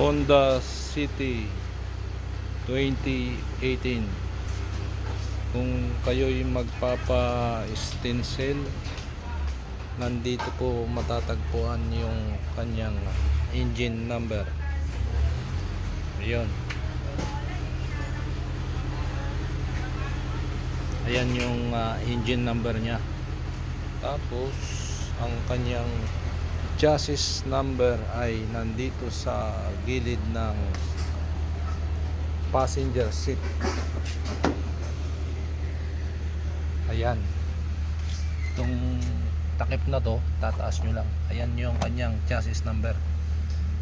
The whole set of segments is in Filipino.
Honda City 2018 kung kayo'y magpapa-stencil nandito po matatagpuan yung kanyang engine number. Ayun. Ayan yung ah, engine number niya. Tapos ang kanyang chassis number ay nandito sa gilid ng passenger seat. Ayan. Itong takip na to, tataas nyo lang. Ayan yung kanyang chassis number.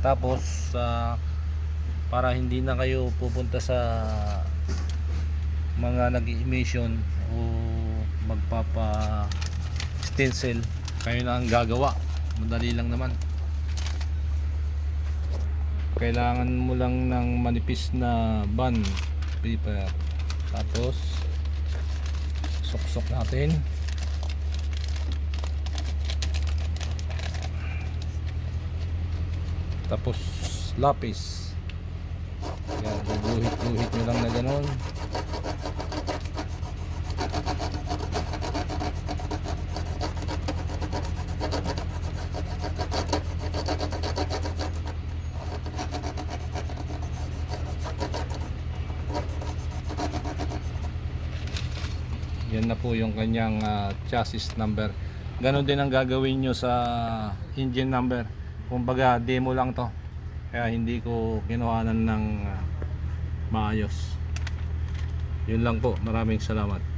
Tapos, ah, para hindi na kayo pupunta sa mga nag-emission o magpapa stencil kayo na ang gagawa madali lang naman. Kailangan mo lang ng manipis na bond paper. Tapos suksok natin. Tapos lapis. Yan guguhit guhit nyo lang na ganon yan na po yung kanyang ah, chassis number. Ganon din ang gagawin nyo sa engine number. Kumbaga demo lang to. Kaya hindi ko kinuhanan ng ah, maayos. Yun lang po. Maraming salamat